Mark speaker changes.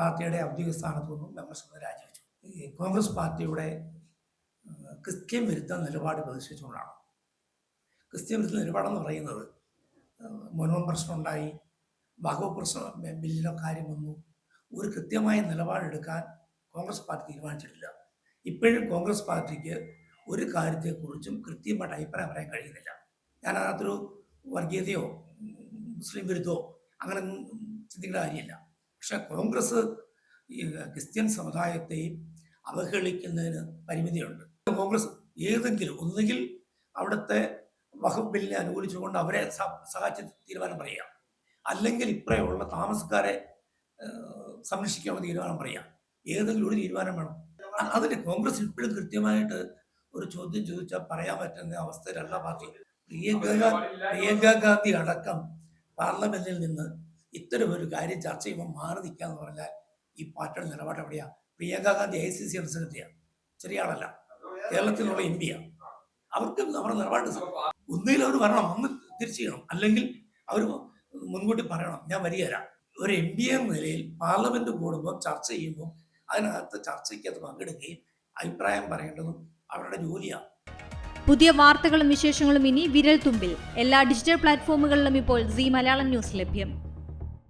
Speaker 1: പാർട്ടിയുടെ ഔദ്യോഗിക സ്ഥാനത്തു നിന്നും മെമ്പർഷിപ്പ് രാജിവെച്ചു. ഈ കോൺഗ്രസ് പാർട്ടിയുടെ ക്രിസ്ത്യൻ വിരുദ്ധ നിലപാട് പ്രദർശിച്ചുകൊണ്ടാണ് ക്രിസ്ത്യൻ വിരുദ്ധ നിലപാടെന്ന് പറയുന്നത് മുൻപ് പ്രശ്നമുണ്ടായി വകുപ്പ് പ്രശ്നം ബില്ലിലോ കാര്യം വന്നു. ഒരു കൃത്യമായ നിലപാടെടുക്കാൻ കോൺഗ്രസ് പാർട്ടി തീരുമാനിച്ചിട്ടില്ല. ഇപ്പോഴും കോൺഗ്രസ് പാർട്ടിക്ക് ഒരു കാര്യത്തെക്കുറിച്ചും കൃത്യമായിട്ട് അഭിപ്രായം പറയാൻ കഴിയുന്നില്ല. ഞാൻ അതിനകത്തൊരു വർഗീയതയോ മുസ്ലിം വിരുദ്ധമോ അങ്ങനെ ചിന്തിക്കേണ്ട കാര്യമില്ല. പക്ഷെ കോൺഗ്രസ് ഈ ക്രിസ്ത്യൻ സമുദായത്തെയും അവഹേളിക്കുന്നതിന് പരിമിതിയുണ്ട്. കോൺഗ്രസ് ഏതെങ്കിലും ഒന്നുകിൽ അവിടുത്തെ ബില്ലിനെ അനുകൂലിച്ചുകൊണ്ട് അവരെ സഹായിച്ച് തീരുമാനം പറയുക അല്ലെങ്കിൽ ഇപ്പോഴുള്ള താമസക്കാരെ സംരക്ഷിക്കാമെന്ന് തീരുമാനം പറയാം. ഏതെങ്കിലും ഒരു തീരുമാനം വേണം. അതിന് കോൺഗ്രസ് ഇപ്പോഴും കൃത്യമായിട്ട് ഒരു ചോദ്യം ചോദിച്ചാൽ പറയാൻ പറ്റുന്ന അവസ്ഥയിലല്ല പാർട്ടി പ്രിയങ്ക പ്രിയങ്ക ഗാന്ധി അടക്കം പാർലമെന്റിൽ നിന്ന് ഇത്തരം ഒരു കാര്യം ചർച്ച ചെയ്യുമ്പോൾ മാറി നിൽക്കുക എന്ന് പറഞ്ഞാൽ ഈ പാർട്ടിയുടെ നിലപാട് എവിടെയാണ് Priyanka Gandhi I C C പ്രസിഡന്റിയാണ് ചെറിയ ആളല്ല. എം പിയാണ് അവർക്ക് അവരുടെ നിലപാട് ഒന്നുകിൽ അവർ വരണം ഒന്ന് തിരിച്ചു ചെയ്യണം. അല്ലെങ്കിൽ അവർ മുൻകൂട്ടി പറയണം ഞാൻ വരികയില്ല ഒരു എം പി എന്ന നിലയിൽ പാർലമെന്റ് കൂടുമ്പോൾ ചർച്ച ചെയ്യുമ്പോൾ അതിനകത്ത് ചർച്ചയ്ക്ക് അത് പങ്കെടുക്കുകയും അഭിപ്രായം പറയേണ്ടതും അവരുടെ ജോലിയാണ്.
Speaker 2: പുതിയ വാർത്തകളും വിശേഷങ്ങളും ഇനി വിരൽ തുമ്പിൽ. എല്ലാ ഡിജിറ്റൽ പ്ലാറ്റ്ഫോമുകളിലും ഇപ്പോൾ സി മലയാളം ന്യൂസ് ലഭ്യം.